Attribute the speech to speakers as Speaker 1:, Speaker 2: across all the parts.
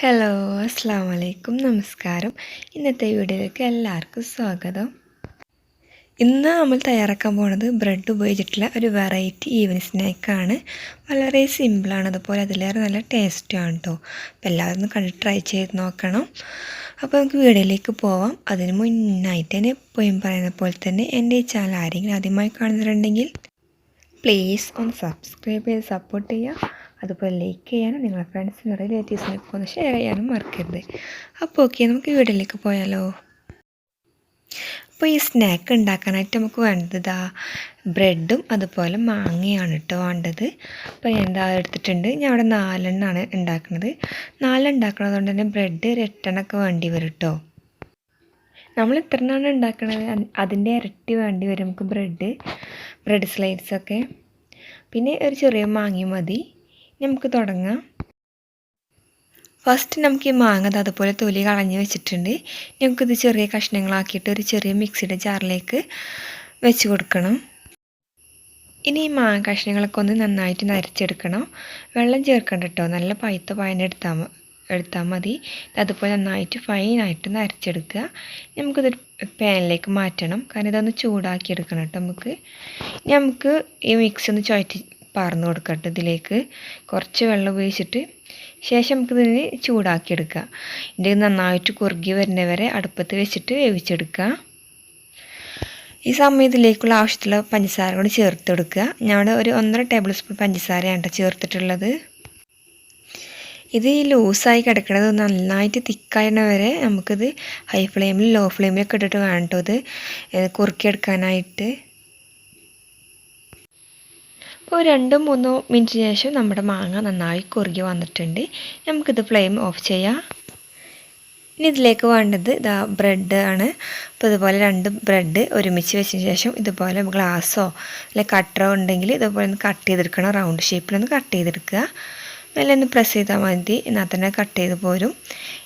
Speaker 1: Hello അസ്സാം വലൈക്കും നമസ്കാരം. ഇന്നത്തെ വീഡിയോയിലേക്ക് എല്ലാവർക്കും സ്വാഗതം. ഇന്ന് നമ്മൾ തയ്യാറാക്കാൻ പോണത് ബ്രെഡ് ഉപയോഗിച്ചിട്ടുള്ള ഒരു വെറൈറ്റി ഈവനിങ് സ്നാക്കാണ് വളരെ സിമ്പിളാണ് അതുപോലെ അതിലേറെ നല്ല ടേസ്റ്റാണ് കേട്ടോ അപ്പോൾ എല്ലാവരും ഒന്ന് കണ്ട് ട്രൈ ചെയ്ത് നോക്കണം. അപ്പോൾ നമുക്ക് വീഡിയോയിലേക്ക് പോവാം. അതിന് മുന്നായിട്ട് തന്നെ എപ്പോഴും പറയുന്ന പോലെ തന്നെ എന്റെ ഈ ചാനൽ ആരെങ്കിലും ആദ്യമായി കാണുന്നുണ്ടെങ്കിൽ പ്ലീസ് ഒന്ന് സബ്സ്ക്രൈബ് ചെയ്ത് സപ്പോർട്ട് ചെയ്യുക. അതുപോലെ ലൈക്ക് ചെയ്യാനും നിങ്ങളുടെ ഫ്രണ്ട്സിനും റിലേറ്റീവ്സിനൊക്കെ ഒന്ന് ഷെയർ ചെയ്യാനും മറക്കരുത്. അപ്പോൾ ഓക്കെ നമുക്ക് വീട്ടിലേക്ക് പോയാലോ? അപ്പോൾ ഈ സ്നാക്ക് ഉണ്ടാക്കാനായിട്ട് നമുക്ക് വേണ്ടത് ബ്രെഡും അതുപോലെ മാങ്ങയാണ് കേട്ടോ വേണ്ടത്. അപ്പോൾ ഞാൻ എന്താ എടുത്തിട്ടുണ്ട്. ഞാൻ അവിടെ നാലെണ്ണാണ് ഉണ്ടാക്കുന്നത് നാലെണ്ണം ഉണ്ടാക്കുന്നത് കൊണ്ട് തന്നെ ബ്രെഡ് ഇരട്ടണൊക്കെ വേണ്ടി വരും കേട്ടോ നമ്മൾ എത്ര എണ്ണമാണ് ഉണ്ടാക്കുന്നത് അതിന്റെ ഇരട്ടി വേണ്ടി വരും നമുക്ക് ബ്രെഡ് ബ്രെഡ് സ്ലൈഡ്സൊക്കെ പിന്നെ ഒരു ചെറിയ മാങ്ങ മതി. നമുക്ക് തുടങ്ങാം. ഫസ്റ്റ് നമുക്ക് ഈ മാങ്ങ അതുപോലെ തൊലി കളഞ്ഞ് വെച്ചിട്ടുണ്ട്. നമുക്കിത് ചെറിയ കഷ്ണങ്ങളാക്കിയിട്ട് ഒരു ചെറിയ മിക്സിയുടെ ജാറിലേക്ക് വെച്ച് കൊടുക്കണം. ഇനി ഈ മാങ്ങ കഷ്ണങ്ങളൊക്കെ ഒന്ന് നന്നായിട്ട് നരച്ചെടുക്കണം. വെള്ളം ചേർക്കണ്ട കേട്ടോ നല്ല പഴുത്ത പയന എടുത്താൽ എടുത്താൽ മതി. അതുപോലെ നന്നായിട്ട് ഫൈനായിട്ട് നരച്ചെടുക്കുക. നമുക്കിതൊരു പാനിലേക്ക് മാറ്റണം. കാരണം ഇതൊന്ന് ചൂടാക്കി എടുക്കണം കേട്ടോ നമുക്ക്. നമുക്ക് ഈ മിക്സ് ഒന്ന് ചുഴറ്റി പാർന്ന് കൊടുക്കട്ടെ ഇതിലേക്ക്. കുറച്ച് വെള്ളം ഉപയോഗിച്ചിട്ട് ശേഷം നമുക്കിതിന് ചൂടാക്കിയെടുക്കുക ഇതിന്റെ നന്നായിട്ട് കുറുകി വരുന്നവരെ അടുപ്പത്ത് വെച്ചിട്ട് വേവിച്ചെടുക്കുക ഈ സമയത്തിലേക്കുള്ള ആവശ്യത്തിലുള്ള പഞ്ചസാര കൂടി ചേർത്ത് കൊടുക്കുക ഞാൻ ഒരു ഒന്നര ടേബിൾ സ്പൂൺ പഞ്ചസാരയാണ് ചേർത്തിട്ടുള്ളത്. ഇത് ഈ ലൂസായി കിടക്കുന്നത് നന്നായിട്ട് തിക്കായണ വരെ നമുക്കിത് ഹൈ ഫ്ലെയിമിൽ ലോ ഫ്ലെയിമിലൊക്കെ ഇട്ടിട്ട് വേണം കേട്ടോ ഇത് കുറുക്കിയെടുക്കാനായിട്ട്. അപ്പോൾ രണ്ടോ മൂന്നോ മിനിറ്റിന് ശേഷം നമ്മുടെ മാങ്ങ നന്നായി കുറുകി വന്നിട്ടുണ്ട്. നമുക്കിത് ഫ്ലെയിം ഓഫ് ചെയ്യാം. ഇനി ഇതിലേക്ക് വേണ്ടത് ഇതാ ബ്രെഡ് ആണ്. അപ്പോൾ ഇതുപോലെ രണ്ട് ബ്രെഡ് ഒരുമിച്ച് വെച്ചതിന് ശേഷം ഇതുപോലെ ഗ്ലാസ്സോ അല്ലെ കട്ടറോ ഉണ്ടെങ്കിൽ ഇതുപോലെ ഒന്ന് കട്ട് ചെയ്തെടുക്കണം. റൗണ്ട് ഷേപ്പിലൊന്ന് കട്ട് ചെയ്തെടുക്കുക. മെല്ലെ ഒന്ന് പ്രസ് ചെയ്താൽ മതി. എന്നാൽ തന്നെ കട്ട് ചെയ്ത് പോരും.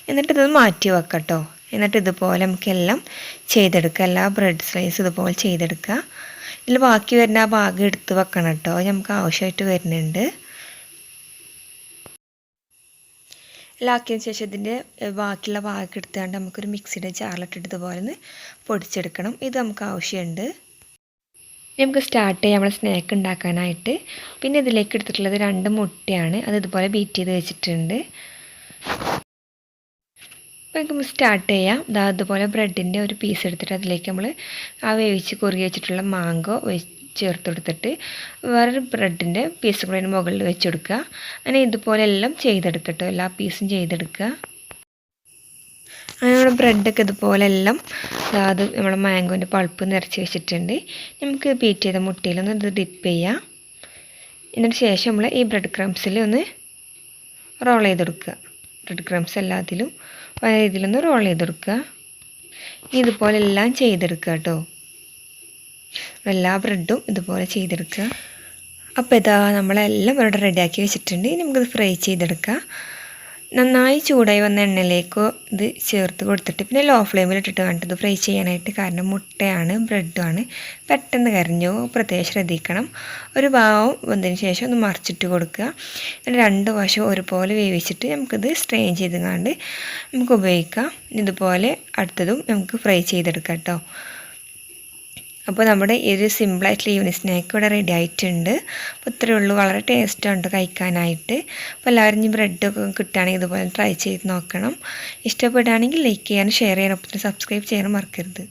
Speaker 1: എന്നിട്ട് ഇതൊന്ന് മാറ്റി വെക്കട്ടോ എന്നിട്ട് ഇതുപോലെ നമുക്കെല്ലാം ചെയ്തെടുക്കുക. എല്ലാ ബ്രെഡ് സ്ലൈസ് ഇതുപോലെ ചെയ്തെടുക്കുക. ഇതിൽ ബാക്കി വരുന്ന ആ ഭാഗം എടുത്ത് വെക്കണം കേട്ടോ നമുക്ക് ആവശ്യമായിട്ട് വരുന്നുണ്ട്. ലാക്കിയതിന് ശേഷം ഇതിന്റെ ബാക്കിയുള്ള ഭാഗം എടുത്തുകൊണ്ട് നമുക്കൊരു മിക്സിയുടെ ജാറിലിട്ടിട്ട് ഇതുപോലെ ഒന്ന് പൊടിച്ചെടുക്കണം. ഇത് നമുക്ക് ആവശ്യമുണ്ട്. നമുക്ക് സ്റ്റാർട്ട് ചെയ്യാം. നമ്മൾ സ്നാക്ക് ഉണ്ടാക്കാനായിട്ട്. പിന്നെ ഇതിലേക്ക് എടുത്തിട്ടുള്ളത് രണ്ട് മുട്ടയാണ്. അത് ഇതുപോലെ ബീറ്റ് ചെയ്ത് വെച്ചിട്ടുണ്ട്. അപ്പോൾ നമുക്ക് സ്റ്റാർട്ട് ചെയ്യാം. ഇതാ അതുപോലെ ബ്രെഡിന്റെ ഒരു പീസ് എടുത്തിട്ട് അതിലേക്ക് നമ്മൾ ആ വേവിച്ച് കുറുകി വെച്ചിട്ടുള്ള മാങ്കോ ചേർത്ത് കൊടുത്തിട്ട് വേറൊരു ബ്രെഡിന്റെ പീസ് കൂടെ മുകളിൽ വെച്ച് കൊടുക്കുക. അങ്ങനെ ഇതുപോലെ എല്ലാം ചെയ്തെടുത്തിട്ട് എല്ലാ പീസും ചെയ്തെടുക്കുക. അങ്ങനെ നമ്മുടെ ബ്രെഡൊക്കെ ഇതുപോലെ എല്ലാം അത് നമ്മുടെ മാങ്കോന്റെ പൾപ്പ് നിറച്ച് വെച്ചിട്ടുണ്ട്. നമുക്ക് ബീറ്റ് ചെയ്ത മുട്ടയിലൊന്ന് ഇത് ഡിപ്പ് ചെയ്യാം. എന്നിട്ട് ശേഷം നമ്മൾ ഈ ബ്രെഡ് ക്രംസിൽ ഒന്ന് റോൾ ചെയ്തെടുക്കുക. ബ്രെഡ് ക്രംസ് എല്ലാത്തിലും. പല രീതിയിലൊന്ന് റോൾ ചെയ്തെടുക്കുക. ഇതുപോലെ എല്ലാം ചെയ്തെടുക്കുക കേട്ടോ. എല്ലാ ബ്രെഡും ഇതുപോലെ ചെയ്തെടുക്കുക. അപ്പോൾ ഇതാ നമ്മളെല്ലാം ഇവിടെ റെഡിയാക്കി വെച്ചിട്ടുണ്ട്. ഇനി നമുക്കിത് ഫ്രൈ ചെയ്തെടുക്കാം. നന്നായി ചൂടായി വന്ന എണ്ണയിലേക്ക് ഇത് ചേർത്ത് കൊടുത്തിട്ട് പിന്നെ ലോ ഫ്ലെയിമിൽ ഇട്ടിട്ട് വേണ്ടത് ഫ്രൈ ചെയ്യാനായിട്ട് കാരണം മുട്ടയാണ് ബ്രെഡുമാണ് പെട്ടെന്ന് കരിഞ്ഞു പ്രത്യേകം ശ്രദ്ധിക്കണം. ഒരു ഭാവം വന്നതിന് ശേഷം ഒന്ന് മറിച്ചിട്ട് കൊടുക്കുക. രണ്ട് വശം ഒരുപോലെ വേവിച്ചിട്ട് നമുക്കിത് സ്ട്രെയിൻ ചെയ്തുകൊണ്ട് നമുക്ക് ഉപയോഗിക്കാം. ഇതുപോലെ അടുത്തതും നമുക്ക് ഫ്രൈ ചെയ്തെടുക്കാം കേട്ടോ. അപ്പോൾ നമ്മുടെ ഈ ഒരു സിമ്പിളായിട്ടുള്ള ഈവനിങ് സ്നാക്ക് ഇവിടെ റെഡി ആയിട്ടുണ്ട്. അപ്പോൾ ഇത്രയേ ഉള്ളൂ. വളരെ ടേസ്റ്റുണ്ട് കഴിക്കാനായിട്ട്. അപ്പോൾ എല്ലാവരും ഇനി ബ്രെഡൊക്കെ കിട്ടുകയാണെങ്കിൽ ഇതുപോലെ ട്രൈ ചെയ്ത് നോക്കണം. ഇഷ്ടപ്പെടുകയാണെങ്കിൽ ലൈക്ക് ചെയ്യാനും ഷെയർ ചെയ്യാനും ഒപ്പം സബ്സ്ക്രൈബ് ചെയ്യാനും മറക്കരുത്.